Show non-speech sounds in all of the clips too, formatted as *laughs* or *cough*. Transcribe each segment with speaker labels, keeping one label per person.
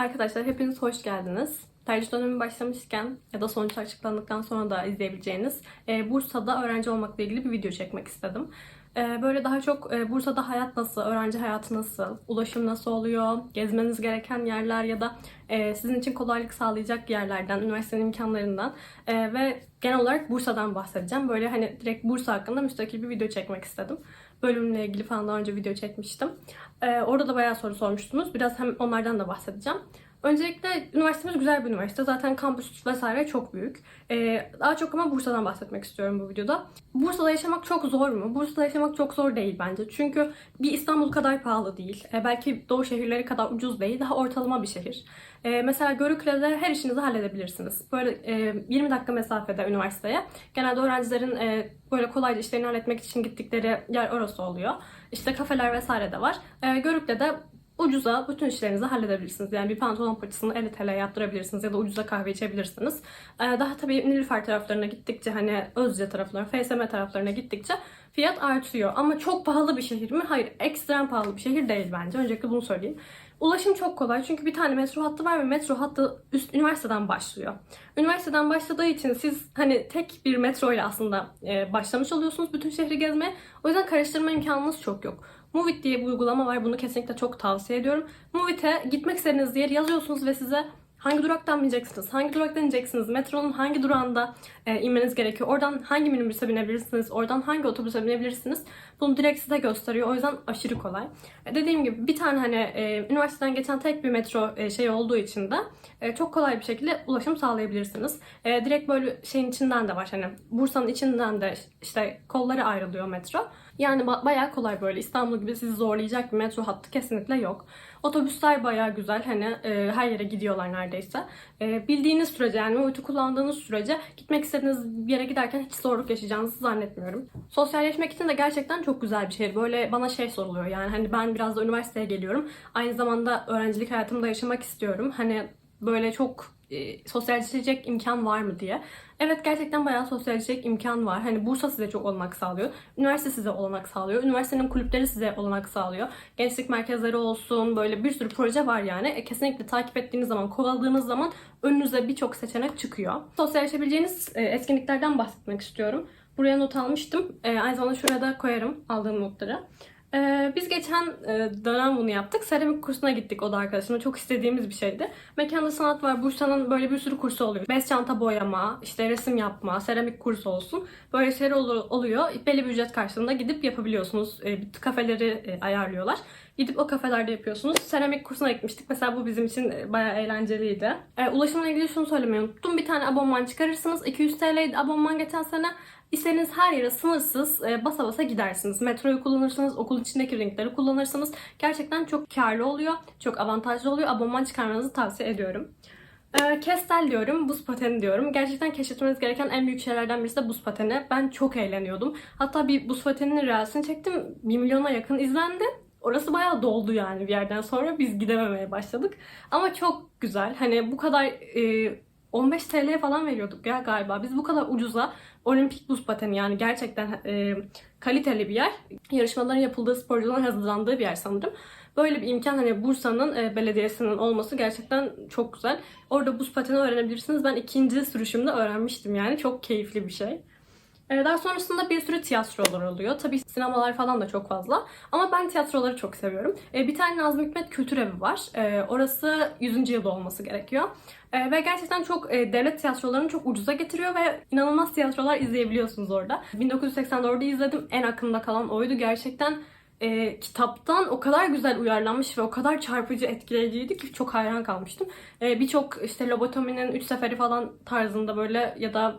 Speaker 1: Arkadaşlar hepiniz hoş geldiniz. Tercih dönemi başlamışken ya da sonuçlar açıklandıktan sonra da izleyebileceğiniz e, Bursa'da öğrenci olmakla ilgili bir video çekmek istedim. E, böyle daha çok e, Bursa'da hayat nasıl, öğrenci hayatı nasıl, ulaşım nasıl oluyor, gezmeniz gereken yerler ya da e, sizin için kolaylık sağlayacak yerlerden, üniversitenin imkanlarından e, ve genel olarak Bursa'dan bahsedeceğim. Böyle hani direkt Bursa hakkında müstakil bir video çekmek istedim. Bölümle ilgili falan daha önce video çekmiştim. E, orada da bayağı soru sormuştunuz. Biraz hem onlardan da bahsedeceğim. Öncelikle üniversitemiz güzel bir üniversite. Zaten kampüs vesaire çok büyük. Ee, daha çok ama Bursa'dan bahsetmek istiyorum bu videoda. Bursa'da yaşamak çok zor mu? Bursa'da yaşamak çok zor değil bence. Çünkü bir İstanbul kadar pahalı değil. Ee, belki doğu şehirleri kadar ucuz değil. Daha ortalama bir şehir. Ee, mesela Görükle'de her işinizi halledebilirsiniz. Böyle e, 20 dakika mesafede üniversiteye. Genelde öğrencilerin e, böyle kolayca işlerini halletmek için gittikleri yer orası oluyor. İşte kafeler vesaire de var. Ee, Görükle'de ucuza bütün işlerinizi halledebilirsiniz. Yani bir pantolon paçasını 50 TL yaptırabilirsiniz ya da ucuza kahve içebilirsiniz. Ee, Daha tabii Nilüfer taraflarına gittikçe hani Özce taraflarına, FSM taraflarına gittikçe fiyat artıyor. Ama çok pahalı bir şehir mi? Hayır, ekstrem pahalı bir şehir değil bence. Öncelikle bunu söyleyeyim. Ulaşım çok kolay çünkü bir tane metro hattı var ve metro hattı üst üniversiteden başlıyor. Üniversiteden başladığı için siz hani tek bir metro ile aslında e, başlamış oluyorsunuz bütün şehri gezmeye. O yüzden karıştırma imkanınız çok yok. Movit diye bir uygulama var. Bunu kesinlikle çok tavsiye ediyorum. Movit'e gitmek istediğiniz yer yazıyorsunuz ve size hangi duraktan bineceksiniz, hangi duraktan ineceksiniz, metronun hangi durağında e, inmeniz gerekiyor, oradan hangi minibüse binebilirsiniz, oradan hangi otobüse binebilirsiniz. Bunu direkt size gösteriyor. O yüzden aşırı kolay. E, dediğim gibi bir tane hani e, üniversiteden geçen tek bir metro e, şey olduğu için de e, çok kolay bir şekilde ulaşım sağlayabilirsiniz. E, direkt böyle şeyin içinden de var. Hani Bursa'nın içinden de işte kolları ayrılıyor metro. Yani ba- bayağı kolay böyle İstanbul gibi sizi zorlayacak bir metro hattı kesinlikle yok. Otobüsler bayağı güzel hani e, her yere gidiyorlar neredeyse. E, bildiğiniz sürece yani Moit'i kullandığınız sürece gitmek istediğiniz bir yere giderken hiç zorluk yaşayacağınızı zannetmiyorum. Sosyalleşmek için de gerçekten çok güzel bir şehir. Böyle bana şey soruluyor yani hani ben biraz da üniversiteye geliyorum. Aynı zamanda öğrencilik hayatımda yaşamak istiyorum. Hani böyle çok e, sosyalleşecek imkan var mı diye. Evet gerçekten bayağı sosyalleşecek imkan var. Hani Bursa size çok olanak sağlıyor. Üniversite size olanak sağlıyor. Üniversitenin kulüpleri size olanak sağlıyor. Gençlik merkezleri olsun böyle bir sürü proje var yani. E, kesinlikle takip ettiğiniz zaman, kovaladığınız zaman önünüze birçok seçenek çıkıyor. Sosyalleşebileceğiniz e, etkinliklerden bahsetmek istiyorum. Buraya not almıştım. E, aynı zamanda şuraya koyarım aldığım notları. Ee, biz geçen e, dönem bunu yaptık. Seramik kursuna gittik o da arkadaşımla. Çok istediğimiz bir şeydi. Mekanda sanat var. Bursa'nın böyle bir sürü kursu oluyor. Bez çanta boyama, işte resim yapma, seramik kursu olsun. Böyle şeyler ol- oluyor. Belli bir ücret karşılığında gidip yapabiliyorsunuz. E, kafeleri e, ayarlıyorlar. Gidip o kafelerde yapıyorsunuz. Seramik kursuna gitmiştik. Mesela bu bizim için e, bayağı eğlenceliydi. E, ulaşımla ilgili şunu söylemeyi unuttum. Bir tane abonman çıkarırsınız. 200 TL'ydi abonman geçen sene. İstediğiniz her yere sınırsız e, basa basa gidersiniz. Metroyu kullanırsınız, okul içindeki linkleri kullanırsınız. Gerçekten çok karlı oluyor, çok avantajlı oluyor. Abonman çıkarmanızı tavsiye ediyorum. E, Kestel diyorum, buz pateni diyorum. Gerçekten keşfetmeniz gereken en büyük şeylerden birisi de buz pateni. Ben çok eğleniyordum. Hatta bir buz pateninin reelsini çektim. 1 milyona yakın izlendi. Orası bayağı doldu yani bir yerden sonra. Biz gidememeye başladık. Ama çok güzel. Hani bu kadar e, 15 TL falan veriyorduk ya galiba. Biz bu kadar ucuza olimpik buz pateni yani gerçekten e, kaliteli bir yer. Yarışmaların yapıldığı sporcuların hazırlandığı bir yer sanırım. Böyle bir imkan hani Bursa'nın e, belediyesinin olması gerçekten çok güzel. Orada buz pateni öğrenebilirsiniz. Ben ikinci sürüşümde öğrenmiştim yani. Çok keyifli bir şey. Ee, Daha sonrasında bir sürü tiyatrolar oluyor. Tabii sinemalar falan da çok fazla. Ama ben tiyatroları çok seviyorum. Ee, Bir tane Nazım Hikmet Kültür Evi var. Ee, Orası 100. yılda olması gerekiyor. Ee, Ve gerçekten çok e, devlet tiyatrolarını çok ucuza getiriyor ve inanılmaz tiyatrolar izleyebiliyorsunuz orada. 1984'de izledim. En aklımda kalan oydu. Gerçekten e, kitaptan o kadar güzel uyarlanmış ve o kadar çarpıcı etkileyiciydi ki çok hayran kalmıştım. E, Birçok işte lobotominin üç seferi falan tarzında böyle ya da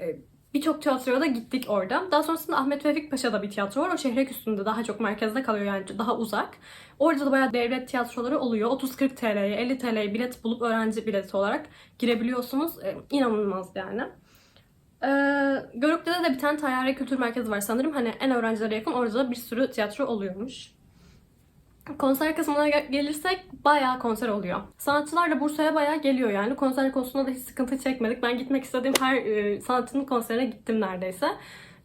Speaker 1: e, Birçok tiyatroya da gittik orada. Daha sonrasında Ahmet Vefik Paşa'da bir tiyatro var. O şehre üstünde daha çok merkezde kalıyor yani daha uzak. Orada da bayağı devlet tiyatroları oluyor. 30-40 TL'ye 50 TL'ye bilet bulup öğrenci bileti olarak girebiliyorsunuz. Ee, inanılmaz yani. Ee, Görükle'de de bir tane Tayyare Kültür Merkezi var sanırım. Hani en öğrencilere yakın orada da bir sürü tiyatro oluyormuş. Konser kısmına gel- gelirsek bayağı konser oluyor. Sanatçılar da Bursa'ya bayağı geliyor yani. Konser konusunda da hiç sıkıntı çekmedik. Ben gitmek istediğim her e, sanatçının konserine gittim neredeyse.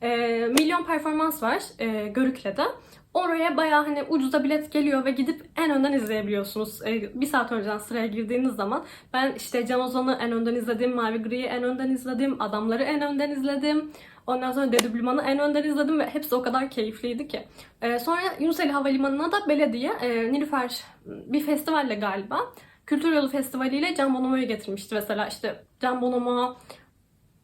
Speaker 1: E, milyon performans var e, Görükle'de. Oraya bayağı hani ucuza bilet geliyor ve gidip en önden izleyebiliyorsunuz. Ee, bir saat önceden sıraya girdiğiniz zaman ben işte Can Ozan'ı en önden izledim, Mavi Gri'yi en önden izledim, Adamları en önden izledim. Ondan sonra Dedüblüman'ı en önden izledim ve hepsi o kadar keyifliydi ki. Ee, sonra Yunuseli Havalimanı'na da belediye, e, Nilüfer bir festivalle galiba Kültür Yolu Festivali ile Can Bonomo'yu getirmişti mesela işte Can Bonomo,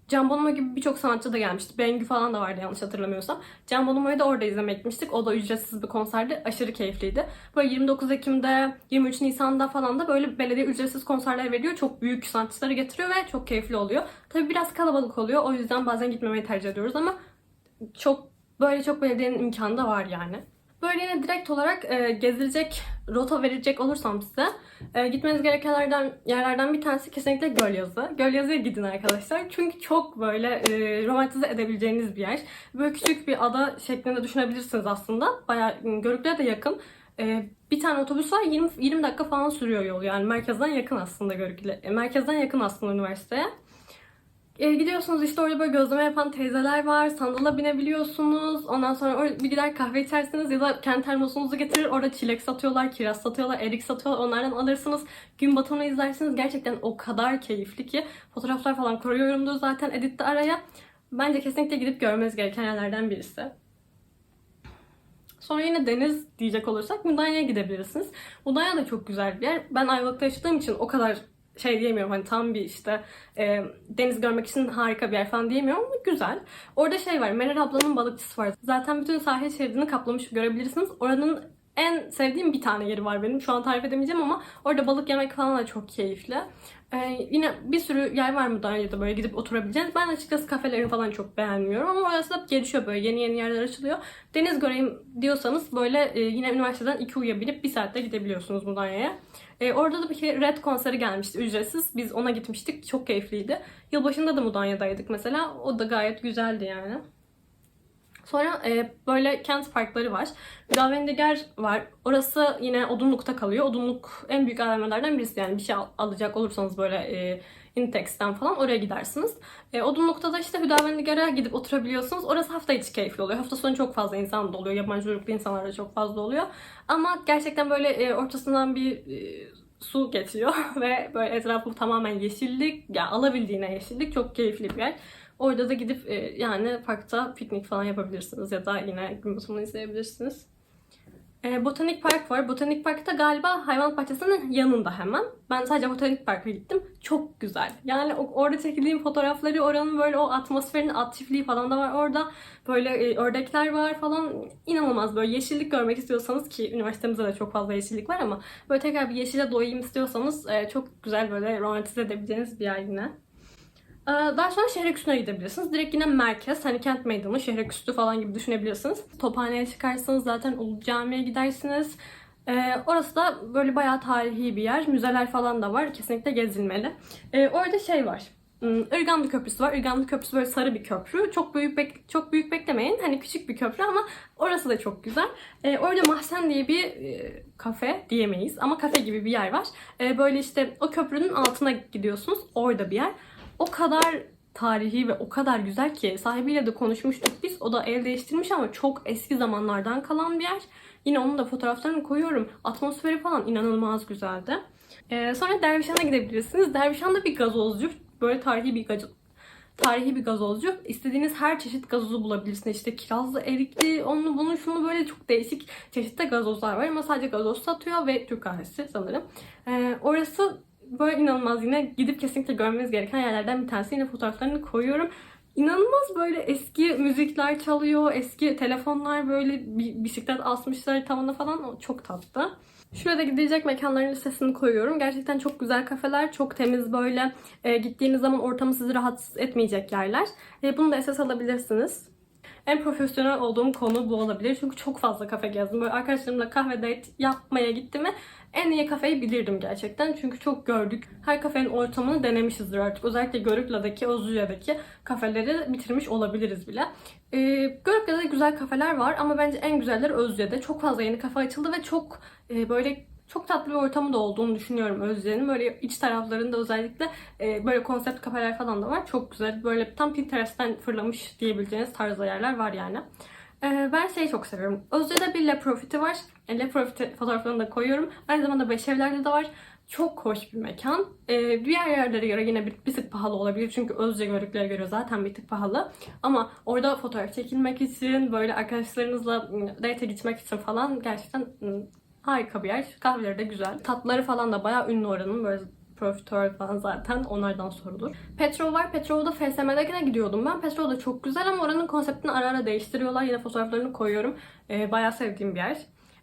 Speaker 1: Can Bonomo gibi birçok sanatçı da gelmişti. Bengü falan da vardı yanlış hatırlamıyorsam. Can Bonomo'yu da orada izlemeye gitmiştik. O da ücretsiz bir konserdi. Aşırı keyifliydi. Böyle 29 Ekim'de, 23 Nisan'da falan da böyle belediye ücretsiz konserler veriyor. Çok büyük sanatçıları getiriyor ve çok keyifli oluyor. Tabii biraz kalabalık oluyor. O yüzden bazen gitmemeyi tercih ediyoruz ama çok böyle çok belediyenin imkanı da var yani. Böyle yine direkt olarak e, gezilecek rota verecek olursam size e, gitmeniz gerekenlerden yerlerden bir tanesi kesinlikle Gölyazı. Gölyazı'ya gidin arkadaşlar. Çünkü çok böyle e, romantize edebileceğiniz bir yer. Böyle küçük bir ada şeklinde düşünebilirsiniz aslında. Bayağı e, Görükle'ye de yakın. E, bir tane otobüs var 20, 20 dakika falan sürüyor yol yani merkezden yakın aslında Görükle. E, merkezden yakın aslında üniversiteye. E, gidiyorsunuz işte orada böyle gözleme yapan teyzeler var. Sandala binebiliyorsunuz. Ondan sonra bir gider kahve içersiniz ya da kendi termosunuzu getirir. Orada çilek satıyorlar, kiraz satıyorlar, erik satıyorlar. Onlardan alırsınız. Gün batımını izlersiniz. Gerçekten o kadar keyifli ki. Fotoğraflar falan koruyorumdur zaten editte araya. Bence kesinlikle gidip görmeniz gereken yerlerden birisi. Sonra yine deniz diyecek olursak Mudanya'ya gidebilirsiniz. Mudanya da çok güzel bir yer. Ben Ayvalık'ta yaşadığım için o kadar şey diyemiyorum hani tam bir işte e, deniz görmek için harika bir yer falan diyemiyorum ama güzel. Orada şey var Meral ablanın balıkçısı var. Zaten bütün sahil şeridini kaplamış görebilirsiniz. Oranın en sevdiğim bir tane yeri var benim. Şu an tarif edemeyeceğim ama orada balık yemek falan da çok keyifli. Ee, yine bir sürü yer var mı da böyle gidip oturabileceğiniz. Ben açıkçası kafelerini falan çok beğenmiyorum ama orası da gelişiyor böyle yeni yeni yerler açılıyor. Deniz göreyim diyorsanız böyle e, yine üniversiteden iki uya binip bir saatte gidebiliyorsunuz Mudanya'ya. E, orada da bir kere Red konseri gelmişti ücretsiz. Biz ona gitmiştik. Çok keyifliydi. Yılbaşında da Mudanya'daydık mesela. O da gayet güzeldi yani. Sonra e, böyle kent parkları var. Hüdavendigar var. Orası yine Odunluk'ta kalıyor. Odunluk en büyük AVM'lerden birisi yani bir şey al- alacak olursanız böyle e, Intex'ten falan oraya gidersiniz. E, Odunluk'ta da işte Hüdavendigar'a gidip oturabiliyorsunuz. Orası hafta içi keyifli oluyor. Hafta sonu çok fazla insan da oluyor. Yabancı uyruklu insanlar da çok fazla oluyor. Ama gerçekten böyle e, ortasından bir e, su geçiyor *laughs* ve böyle etrafı tamamen yeşillik, yani alabildiğine yeşillik çok keyifli bir yer. Orada da gidip e, yani parkta piknik falan yapabilirsiniz ya da yine gün batımını izleyebilirsiniz. E, Botanik Park var. Botanik Park'ta galiba hayvan bahçesinin yanında hemen. Ben sadece Botanik Park'a gittim. Çok güzel. Yani orada çekildiğim fotoğrafları, oranın böyle o atmosferin at çiftliği falan da var orada. Böyle e, ördekler var falan. İnanılmaz böyle yeşillik görmek istiyorsanız ki üniversitemizde de çok fazla yeşillik var ama böyle tekrar bir yeşile doyayım istiyorsanız e, çok güzel böyle romantize edebileceğiniz bir yer yine. Ee, Daha sonra Şehreküstü'ne gidebilirsiniz. Direkt yine merkez, hani kent meydanı, Şehreküstü falan gibi düşünebilirsiniz. Tophane'ye çıkarsanız zaten Ulu Cami'ye gidersiniz. Ee, orası da böyle bayağı tarihi bir yer. Müzeler falan da var. Kesinlikle gezilmeli. Ee, orada şey var. Hmm, Irganlı Köprüsü var. Irganlı Köprüsü böyle sarı bir köprü. Çok büyük bek çok büyük beklemeyin. Hani küçük bir köprü ama orası da çok güzel. Ee, orada Mahsen diye bir e, kafe diyemeyiz ama kafe gibi bir yer var. Ee, böyle işte o köprünün altına gidiyorsunuz. Orada bir yer o kadar tarihi ve o kadar güzel ki sahibiyle de konuşmuştuk biz. O da el değiştirmiş ama çok eski zamanlardan kalan bir yer. Yine onun da fotoğraflarını koyuyorum. Atmosferi falan inanılmaz güzeldi. Ee, sonra Dervişhan'a gidebilirsiniz. Dervişhan da bir gazozcu. Böyle tarihi bir gazoz tarihi bir gazozcu. İstediğiniz her çeşit gazozu bulabilirsiniz. İşte kirazlı, erikli, onu bunu şunu böyle çok değişik çeşitli gazozlar var ama sadece gazoz satıyor ve Türk kahvesi sanırım. Ee, orası böyle inanılmaz yine gidip kesinlikle görmeniz gereken yerlerden bir tanesi. Yine fotoğraflarını koyuyorum. İnanılmaz böyle eski müzikler çalıyor, eski telefonlar böyle bi- bisiklet asmışlar tavana falan O çok tatlı. Şurada gidilecek mekanların listesini koyuyorum. Gerçekten çok güzel kafeler, çok temiz böyle e, gittiğiniz zaman ortamı sizi rahatsız etmeyecek yerler. E, bunu da esas alabilirsiniz. En profesyonel olduğum konu bu olabilir. Çünkü çok fazla kafe gezdim. Böyle arkadaşlarımla kahve date yapmaya gittim ve en iyi kafeyi bilirdim gerçekten. Çünkü çok gördük. Her kafenin ortamını denemişizdir artık. Özellikle Görükla'daki, Özlüce'deki kafeleri bitirmiş olabiliriz bile. Ee, Görükla'da güzel kafeler var ama bence en güzelleri Özlüce'de. Çok fazla yeni kafe açıldı ve çok e, böyle çok tatlı bir ortamı da olduğunu düşünüyorum Özlüce'nin. Böyle iç taraflarında özellikle e, böyle konsept kafeler falan da var. Çok güzel. Böyle tam Pinterest'ten fırlamış diyebileceğiniz tarzda yerler var yani. Ee, ben şeyi çok seviyorum. Özce'de bir Le Profit'i var. E, Le Profit'i fotoğraflarını da koyuyorum. Aynı zamanda Beşevler'de de var. Çok hoş bir mekan. Ee, diğer yerlere göre yine bir, bir tık pahalı olabilir. Çünkü Özce gördüklere göre zaten bir tık pahalı. Ama orada fotoğraf çekilmek için, böyle arkadaşlarınızla ım, date gitmek için falan gerçekten ım, harika bir yer. Kahveleri de güzel. Tatlıları falan da bayağı ünlü oranın. Böyle profiterol falan zaten onlardan sorulur. Petrol var. Petrol'da FSM'dekine gidiyordum ben. Petrol da çok güzel ama oranın konseptini ara ara değiştiriyorlar. Yine fotoğraflarını koyuyorum. Ee, bayağı sevdiğim bir yer.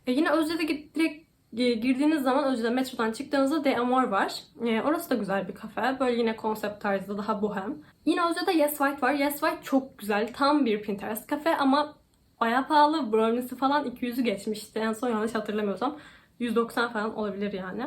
Speaker 1: Ee, yine Özce'de git- direkt e, girdiğiniz zaman Özce'de metrodan çıktığınızda De Amor var. Ee, orası da güzel bir kafe. Böyle yine konsept tarzı daha bohem. Yine Özce'de Yes White var. Yes White çok güzel. Tam bir Pinterest kafe ama bayağı pahalı. Brownie'si falan 200'ü geçmişti. En son yanlış hatırlamıyorsam. 190 falan olabilir yani.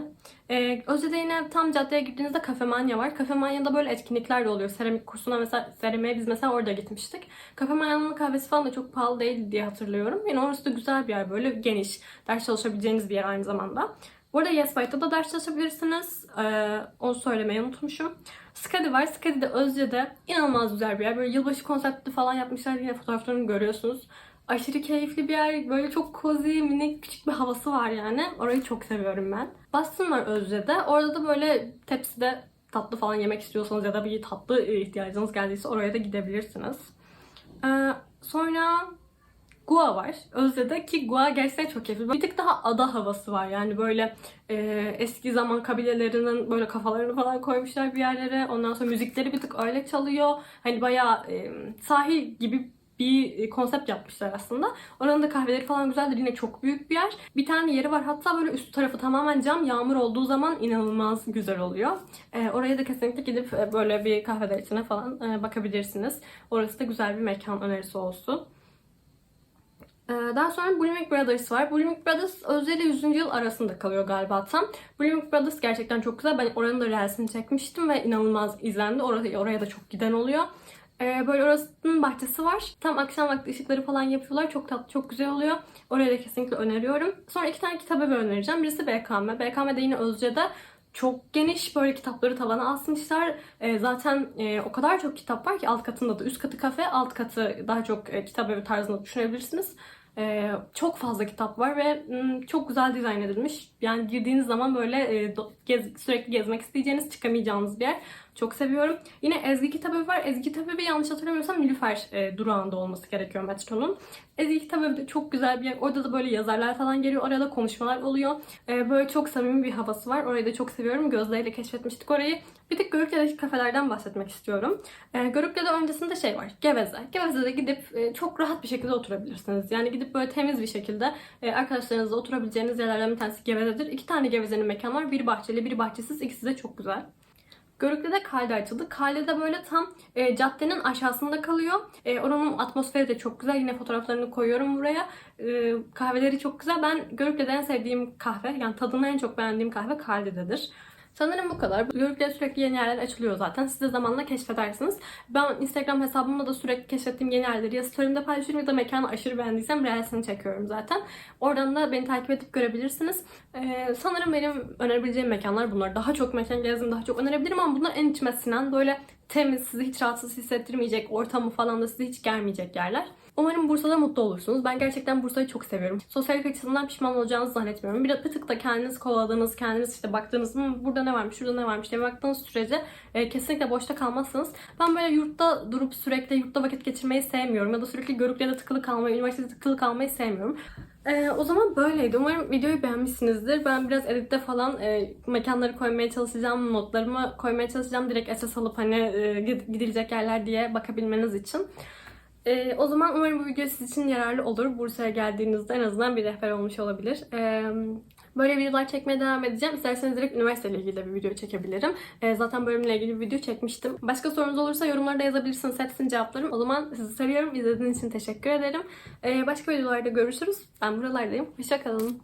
Speaker 1: Ee, Özce'de yine tam caddeye girdiğinizde Cafe Manya var. Cafe Manya'da böyle etkinlikler de oluyor. Seramik kursuna mesela, seramiğe biz mesela orada gitmiştik. Cafe Manya'nın kahvesi falan da çok pahalı değil diye hatırlıyorum. Yine orası da güzel bir yer böyle geniş. Ders çalışabileceğiniz bir yer aynı zamanda. Bu arada Yes White'da da ders çalışabilirsiniz. Ee, onu söylemeyi unutmuşum. Skadi var. Skadi de Özce'de inanılmaz güzel bir yer. Böyle yılbaşı konseptli falan yapmışlar. Yine fotoğraflarını görüyorsunuz. Aşırı keyifli bir yer. Böyle çok cozy, minik, küçük bir havası var yani. Orayı çok seviyorum ben. Boston var Özce'de. Orada da böyle tepside tatlı falan yemek istiyorsanız ya da bir tatlı ihtiyacınız geldiyse oraya da gidebilirsiniz. Ee, sonra Goa var. Özde'de ki Goa gerçekten çok keyifli. Bir tık daha ada havası var. Yani böyle e, eski zaman kabilelerinin böyle kafalarını falan koymuşlar bir yerlere. Ondan sonra müzikleri bir tık öyle çalıyor. Hani bayağı e, sahil gibi bir konsept yapmışlar aslında. Oranın da kahveleri falan güzeldir. Yine çok büyük bir yer. Bir tane yeri var. Hatta böyle üst tarafı tamamen cam. Yağmur olduğu zaman inanılmaz güzel oluyor. E, oraya da kesinlikle gidip e, böyle bir kahve içine falan e, bakabilirsiniz. Orası da güzel bir mekan önerisi olsun. Ee, Daha sonra Bulimic Brothers var. Bulimic Brothers Özde ile 100. yıl arasında kalıyor galiba tam. Bulimic Brothers gerçekten çok güzel. Ben oranın da reelsini çekmiştim ve inanılmaz izlendi. Oraya, oraya da çok giden oluyor. Ee, böyle orasının bahçesi var. Tam akşam vakti ışıkları falan yapıyorlar. Çok tatlı, çok güzel oluyor. Oraya da kesinlikle öneriyorum. Sonra iki tane kitabı önereceğim. Birisi BKM. BKM'de yine Özce'de çok geniş böyle kitapları tavana asmışlar. Ee, zaten e, o kadar çok kitap var ki alt katında da üst katı kafe, alt katı daha çok e, kitap evi tarzında düşünebilirsiniz. Ee, çok fazla kitap var ve mm, çok güzel dizayn edilmiş. Yani girdiğiniz zaman böyle e, gez- sürekli gezmek isteyeceğiniz, çıkamayacağınız bir yer. Çok seviyorum. Yine Ezgi Kitabevi var. Ezgi Kitabevi yanlış hatırlamıyorsam Nilüfer e, durağında olması gerekiyor metronun. Ezgi Kitabevi de çok güzel bir yer. Orada da böyle yazarlar falan geliyor. Orada konuşmalar oluyor. E, böyle çok samimi bir havası var. Orayı da çok seviyorum. Gözleriyle keşfetmiştik orayı. Bir tık Görükle'deki kafelerden bahsetmek istiyorum. E, Görükle'de öncesinde şey var. Geveze. Geveze'de gidip e, çok rahat bir şekilde oturabilirsiniz. Yani gidip böyle temiz bir şekilde e, arkadaşlarınızla oturabileceğiniz yerlerden bir tanesi Geveze'dir. İki tane Geveze'nin mekanı var. Biri bahçeli, biri bahçesiz. İkisi de çok güzel. Görükle'de Kalde açıldı. Kalde'de böyle tam e, caddenin aşağısında kalıyor. E, oranın atmosferi de çok güzel. Yine fotoğraflarını koyuyorum buraya. E, kahveleri çok güzel. Ben Görükle'de en sevdiğim kahve, yani tadını en çok beğendiğim kahve Kalde'dedir. Sanırım bu kadar. Görükle'de sürekli yeni yerler açılıyor zaten. Siz de zamanla keşfedersiniz. Ben Instagram hesabımda da sürekli keşfettiğim yeni yerleri ya story'imde paylaşıyorum ya da mekanı aşırı beğendiysem reelsini çekiyorum zaten. Oradan da beni takip edip görebilirsiniz. Ee, sanırım benim önerebileceğim mekanlar bunlar. Daha çok mekan gezdim, daha çok önerebilirim ama bunlar en içime sinen böyle temiz, sizi hiç rahatsız hissettirmeyecek, ortamı falan da sizi hiç germeyecek yerler. Umarım Bursa'da mutlu olursunuz. Ben gerçekten Bursa'yı çok seviyorum. Sosyallik açısından pişman olacağınızı zannetmiyorum. Bir, bir tık da kendiniz kovaladığınız, kendiniz işte baktığınız "Hmm, burada ne varmış, şurada ne varmış diye baktığınız sürece e, kesinlikle boşta kalmazsınız. Ben böyle yurtta durup sürekli yurtta vakit geçirmeyi sevmiyorum. Ya da sürekli görüklerde tıkılı kalmayı, üniversitede tıkılı kalmayı sevmiyorum. Ee, o zaman böyleydi. Umarım videoyu beğenmişsinizdir. Ben biraz editte falan e, mekanları koymaya çalışacağım, notlarımı koymaya çalışacağım. Direkt esas alıp hani e, gid- gidilecek yerler diye bakabilmeniz için. Ee, o zaman umarım bu video sizin için yararlı olur. Bursa'ya geldiğinizde en azından bir rehber olmuş olabilir. Ee, böyle videolar çekmeye devam edeceğim. İsterseniz direkt üniversiteyle ilgili de bir video çekebilirim. Ee, zaten bölümle ilgili bir video çekmiştim. Başka sorunuz olursa yorumlarda yazabilirsiniz. Hepsini cevaplarım. O zaman sizi seviyorum. İzlediğiniz için teşekkür ederim. Ee, başka videolarda görüşürüz. Ben buralardayım. Hoşçakalın.